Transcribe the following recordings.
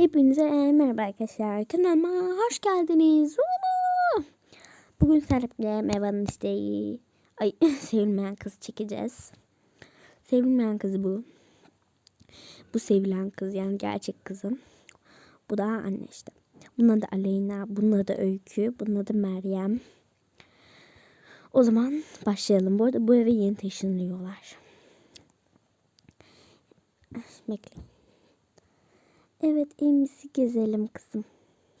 Hepinize merhaba arkadaşlar. Kanalıma hoş geldiniz. Bugün Serap'le Meva'nın isteği... Ay sevilmeyen kız çekeceğiz. Sevilmeyen kız bu. Bu sevilen kız yani gerçek kızım. Bu da anne işte. Bunun adı Aleyna, bunun adı Öykü, bunun adı Meryem. O zaman başlayalım. Bu arada bu eve yeni taşınıyorlar. Bekleyin. Evet evimizi gezelim kızım.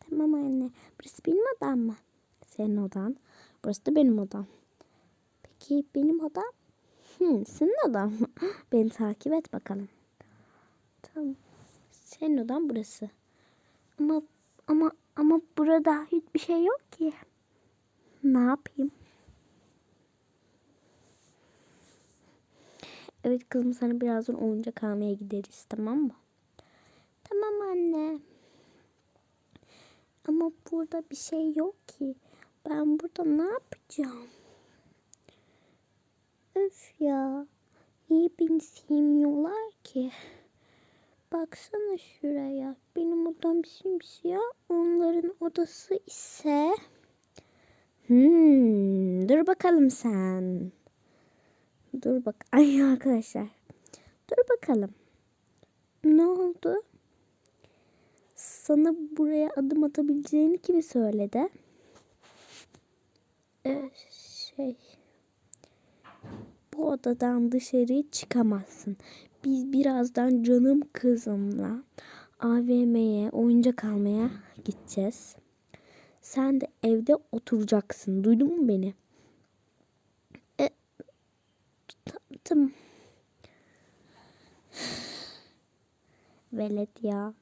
Tamam anne. Burası benim odam mı? Senin odan. Burası da benim odam. Peki benim odam? Hmm, senin odan mı? Beni takip et bakalım. Tamam. Senin odan burası. Ama ama ama burada hiçbir şey yok ki. Ne yapayım? Evet kızım sana birazdan oyuncak almaya gideriz tamam mı? Tamam anne. Ama burada bir şey yok ki. Ben burada ne yapacağım? Öf ya. Niye beni sevmiyorlar ki? Baksana şuraya. Benim odam simsiyah. Onların odası ise... Hmm, dur bakalım sen. Dur bak. Ay arkadaşlar. Dur bakalım. Ne oldu? Sana buraya adım atabileceğini kim söyledi? Ee, şey. Bu odadan dışarı çıkamazsın. Biz birazdan canım kızımla AVM'ye oyuncak almaya gideceğiz. Sen de evde oturacaksın. Duydun mu beni? E, tamam. Velet ya.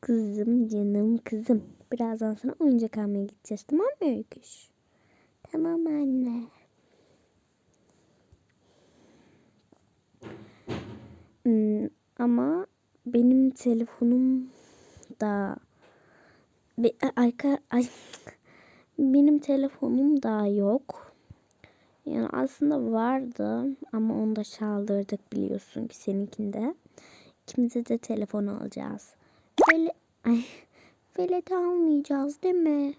Kızım canım kızım. Birazdan sana oyuncak almaya gideceğiz tamam mı Öyküş? Tamam anne. Hmm, ama benim telefonum da Be, arka ay, benim telefonum da yok. Yani aslında vardı ama onu da çaldırdık biliyorsun ki seninkinde. İkimize de telefon alacağız. Böyle ay velet almayacağız değil mi?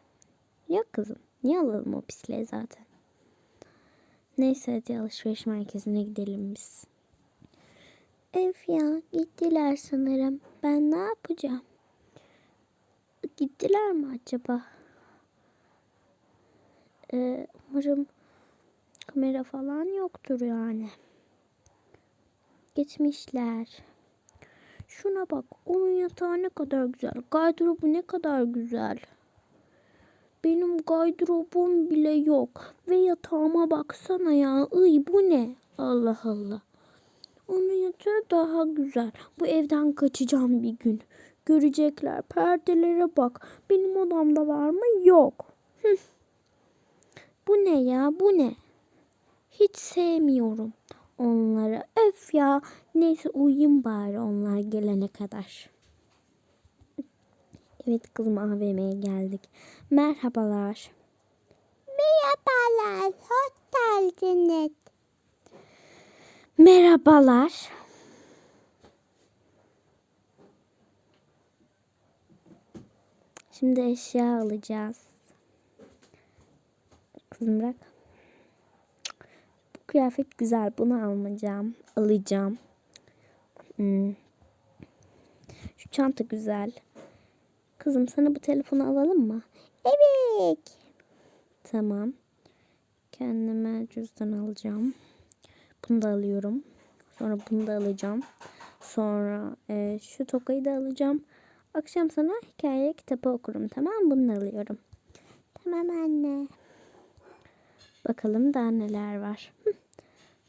Yok kızım. Niye alalım o pisliği zaten? Neyse hadi alışveriş merkezine gidelim biz. Ev ya gittiler sanırım. Ben ne yapacağım? Gittiler mi acaba? Ee, umarım kamera falan yoktur yani. Gitmişler. Şuna bak. Onun yatağı ne kadar güzel. Gardırobu ne kadar güzel. Benim gardırobum bile yok. Ve yatağıma baksana ya. Iy bu ne? Allah Allah. Onun yatağı daha güzel. Bu evden kaçacağım bir gün. Görecekler. Perdelere bak. Benim odamda var mı? Yok. Bu ne ya? Bu ne? Hiç sevmiyorum onları. Öf ya. Neyse uyuyayım bari onlar gelene kadar. Evet kızım AVM'ye geldik. Merhabalar. Merhabalar. Hoş geldiniz. Merhabalar. Şimdi eşya alacağız. Kızım bırak. Kıyafet güzel. Bunu almayacağım. Alacağım. Hmm. Şu çanta güzel. Kızım sana bu telefonu alalım mı? Evet. Tamam. Kendime cüzdan alacağım. Bunu da alıyorum. Sonra bunu da alacağım. Sonra e, şu tokayı da alacağım. Akşam sana hikaye kitabı okurum tamam? Bunu da alıyorum. Tamam anne. Bakalım daha neler var.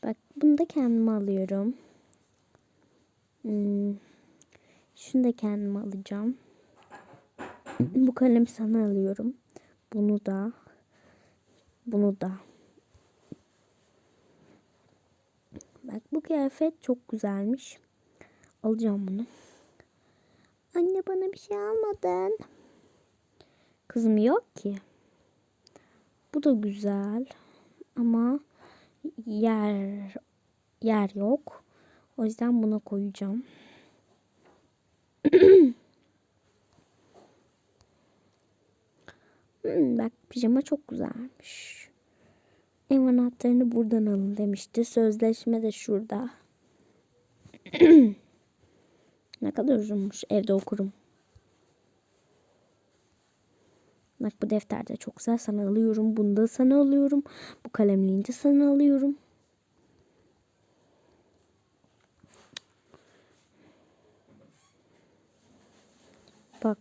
Bak bunu da kendime alıyorum. Hmm. Şunu da kendime alacağım. Bu kalemi sana alıyorum. Bunu da. Bunu da. Bak bu kıyafet çok güzelmiş. Alacağım bunu. Anne bana bir şey almadın. Kızım yok ki. Bu da güzel. Ama yer yer yok. O yüzden buna koyacağım. hmm, bak pijama çok güzelmiş. Ev anahtarını buradan alın demişti. Sözleşme de şurada. ne kadar uzunmuş evde okurum. Bak bu defter de çok güzel. Sana alıyorum. Bunu da sana alıyorum. Bu kalemliğini sana alıyorum. Bak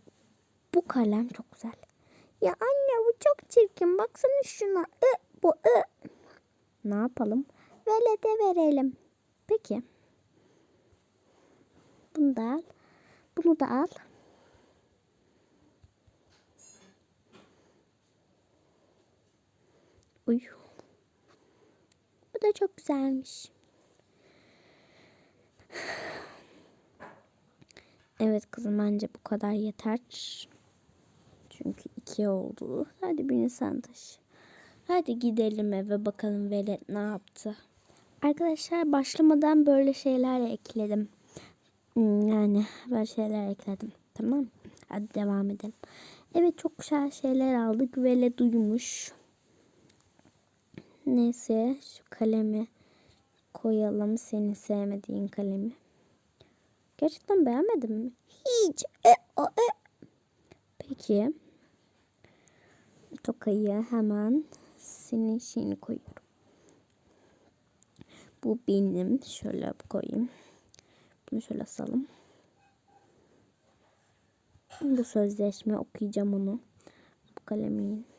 bu kalem çok güzel. Ya anne bu çok çirkin. Baksana şuna. Ü, bu ı. Ne yapalım? Vele de verelim. Peki. Bunu da al. Bunu da al. Uy. Bu da çok güzelmiş. Evet kızım bence bu kadar yeter. Çünkü iki oldu. Hadi birini sen taşı. Hadi gidelim eve bakalım Velet ne yaptı. Arkadaşlar başlamadan böyle şeyler ekledim. Hmm, Yani böyle şeyler ekledim. Tamam Hadi devam edelim. Evet çok güzel şeyler aldık. Velet duymuş. Neyse şu kalemi koyalım. Senin sevmediğin kalemi. Gerçekten beğenmedin mi? Hiç. E, o, e. Peki. Tokayı hemen senin şeyini koyuyorum. Bu benim. Şöyle koyayım. Bunu şöyle asalım. Bu sözleşme okuyacağım onu. Bu kalemin.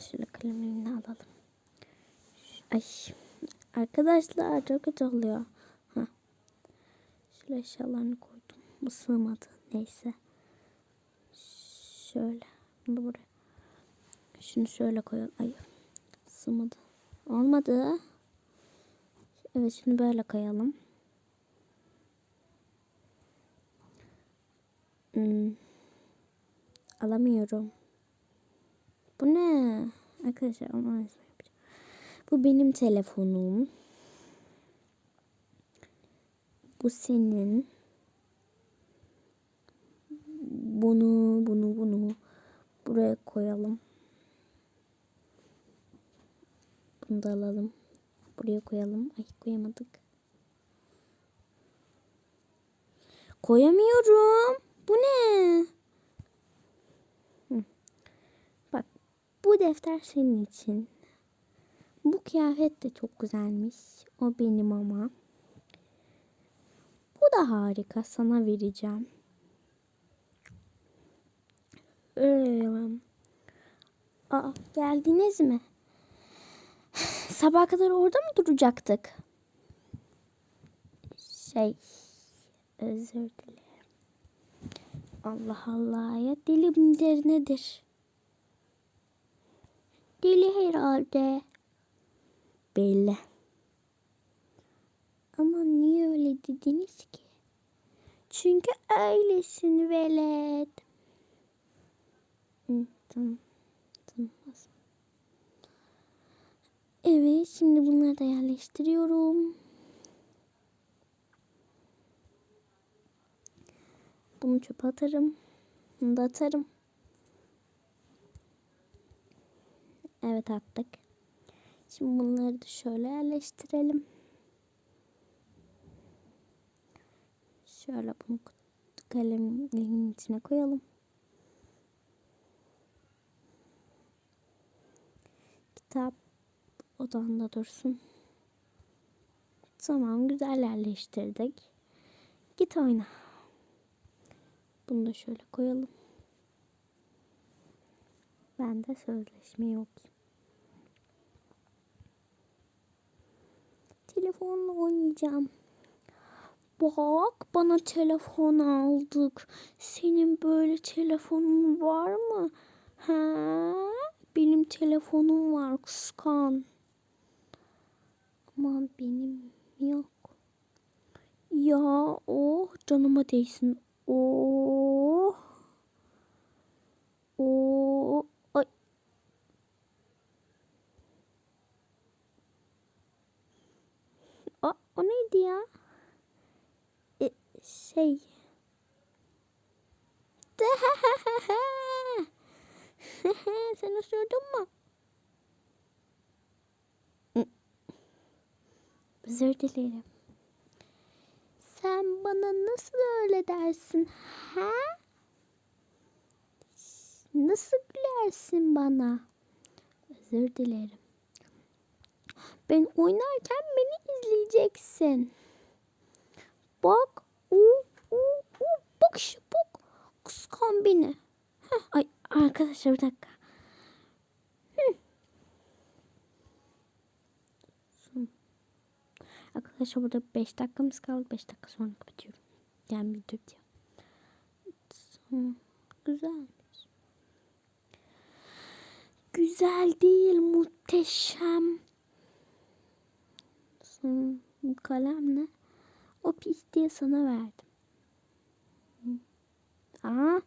Şöyle kalemini alalım. Ay. Arkadaşlar çok kötü oluyor. Ha. Şöyle eşyalarını koydum. Bu. Neyse. Şöyle. Bunu buraya. Şunu şöyle koyalım. Ay. Sığmadı. Olmadı. Evet şunu böyle koyalım. Hmm. Alamıyorum. Bu ne? Arkadaşlar onu yapacağım. Bu benim telefonum. Bu senin. Bunu, bunu, bunu buraya koyalım. Bunu da alalım. Buraya koyalım. Ay koyamadık. Koyamıyorum. Bu ne? Hı. Bak bu defter senin için. Bu kıyafet de çok güzelmiş. O benim ama. Bu da harika. Sana vereceğim. Aa, geldiniz mi? Sabah kadar orada mı duracaktık? Şey, özür dilerim. Allah Allah ya deli midir nedir? Deli herhalde. Belli. Ama niye öyle dediniz ki? Çünkü öylesin velet. Hı, tamam. Tamam. Evet şimdi bunları da yerleştiriyorum. Bunu çöpe atarım. Bunu da atarım. Evet attık. Şimdi bunları da şöyle yerleştirelim. Şöyle bunu kalemin içine koyalım. Kitap odanda dursun. Tamam güzel yerleştirdik. Git oyna. Bunu da şöyle koyalım. Ben de sözleşmeyi okuyayım. Telefonla oynayacağım. Bak bana telefon aldık. Senin böyle telefonun var mı? Ha? Benim telefonum var kıskan. Ama benim yok. Ya oh canıma değsin. Oh. Oh. Ay. Aa, o neydi ya? E, şey. Sen ısırdın mı? Özür dilerim. Sen bana nasıl öyle dersin? Ha? Nasıl gülersin bana? Özür dilerim. Ben oynarken beni izleyeceksin. Bak. Uu, uu, uu. Bak şu bak. Kıskan beni. Heh, ay arkadaşlar bir dakika. Hı. Son. Arkadaşlar burada 5 dakikamız kaldı. 5 dakika sonra kapatıyorum. Yani video. Tamam. Güzel. Güzel değil, muhteşem. Bu kalemle o pisliği sana verdim. Aa.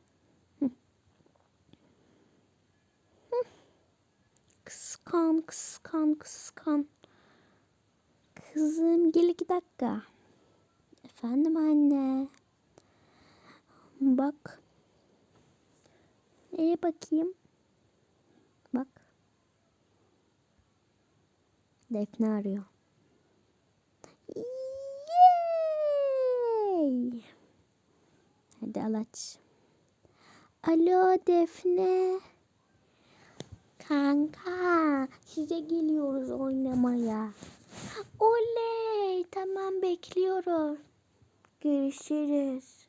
Kıskan, kıskan, kıskan. Kızım gel iki dakika. Efendim anne. Bak. Neye bakayım? Bak. Defne arıyor. Yay! Hadi al aç. Alo Defne. Kanka size geliyoruz oynamaya. Oley tamam bekliyoruz. Görüşürüz.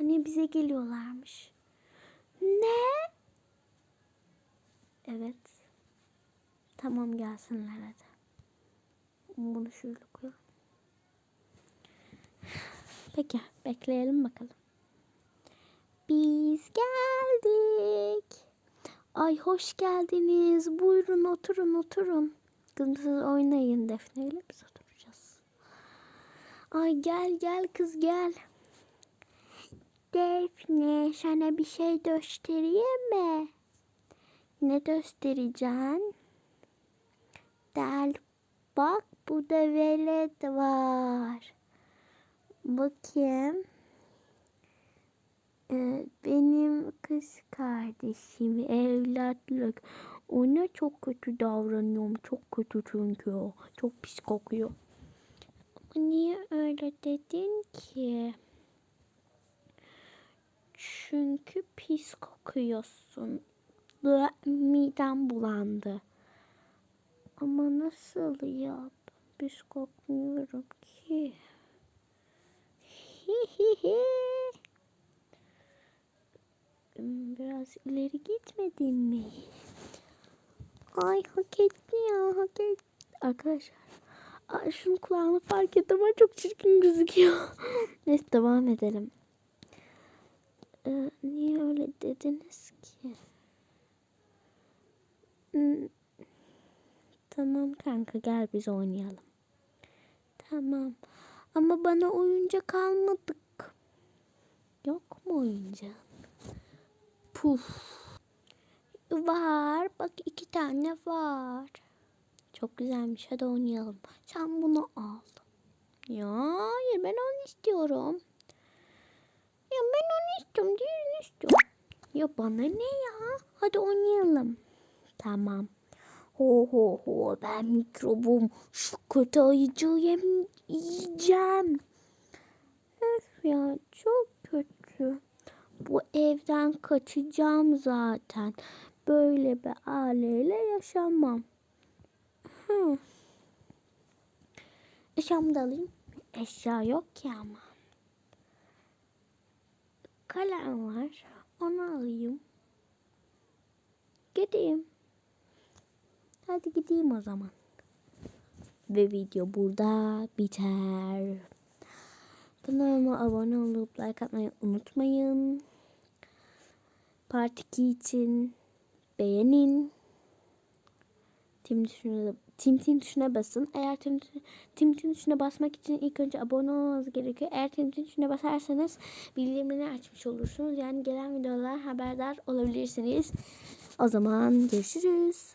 Anne bize geliyorlarmış. Ne? Evet. Tamam gelsinler hadi. Bunu şöyle koyalım. Peki bekleyelim bakalım. Biz geldik. Ay hoş geldiniz. Buyurun oturun oturun. Kızım siz oynayın Defne ile biz oturacağız. Ay gel gel kız gel. Defne sana bir şey göstereyim mi? Ne göstereceksin? Gel bak burada velet var. Bakayım. Ee, benim kız kardeşim evlatlık. Ona çok kötü davranıyorum. Çok kötü çünkü o. Çok pis kokuyor. Niye öyle dedin ki? Çünkü pis kokuyorsun. Midem bulandı. Ama nasıl ya? Pis kokmuyorum ki. Biraz ileri gitmedin mi? Ay hak etti ya hak etti. Arkadaşlar. Ay şunun kulağını fark ettim ama çok çirkin gözüküyor. Neyse devam edelim. Ee, niye öyle dediniz ki? Hmm. Tamam kanka gel biz oynayalım. Tamam. Ama bana oyuncak almadık. Yok mu oyuncak? Puf. Var. Bak iki tane var. Çok güzelmiş. Hadi oynayalım. Sen bunu al. Ya hayır ben onu istiyorum. Ya ben onu istiyorum. Diğerini istiyorum. Ya bana ne ya? Hadi oynayalım. Tamam. Ho ho ho ben mikrobum. Şu kötü ayıcığı yem yiyeceğim. Öf ya çok kötü. Bu evden kaçacağım zaten. Böyle bir aileyle yaşamam. Hı. Eşyamı da alayım. Eşya yok ki ama. Kalem var. Onu alayım. Gideyim. Hadi gideyim o zaman. Ve video burada biter. Kanalıma abone olup like atmayı unutmayın. Part 2 için beğenin. Tim tuşuna, tim tim tuşuna basın. Eğer tim tim tuşuna basmak için ilk önce abone olmanız gerekiyor. Eğer tim tim tuşuna basarsanız bildirimleri açmış olursunuz. Yani gelen videolar haberdar olabilirsiniz. O zaman görüşürüz.